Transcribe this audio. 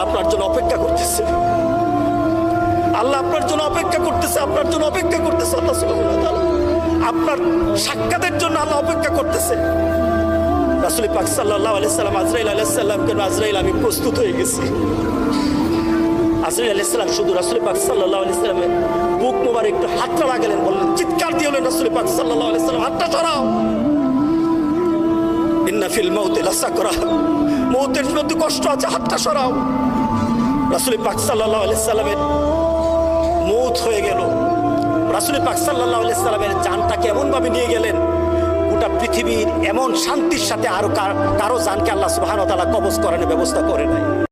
আল্লাহ আপনার জন্য অপেক্ষা করতেছে। আল্লাহ আপনার জন্য অপেক্ষা করতেছে, আপনার জন্য অপেক্ষা করতেছে। আপনার সাক্ষাতের জন্য আল্লাহ অপেক্ষা করতেছে। রাসুল পাক সাল্লাল্লাহু আলাইহি সাল্লাম আজরাইল আলাইহিস সালাম কেন আজরাইল আমি প্রস্তুত হয়ে গেছি। শুধু রাসুল পাক সাল্লাল্লাহু আলাইহি সাল্লামের বুক মোবারক একটু হাতটা লাগালেন, বললেন, চিৎকার দিয়ে বললেন, রাসুল পাক আলাইহি হাতটা সরাও। ইন্না ফিল মাউতি লাসাকরা মৌতের মধ্যে কষ্ট আছে, হাতটা সরাও। রাসুল পাক সাল্লাহ আলাইহি সাল্লামের মৌত হয়ে গেল। রাসুল পাক সাল্লাহ আলাইসাল্লামের জানটাকে এমনভাবে নিয়ে গেলেন, গোটা পৃথিবীর এমন শান্তির সাথে আরও কার- জানকে আল্লাহ সুবহানাহু ওয়া কবজ করানোর ব্যবস্থা করে নাই।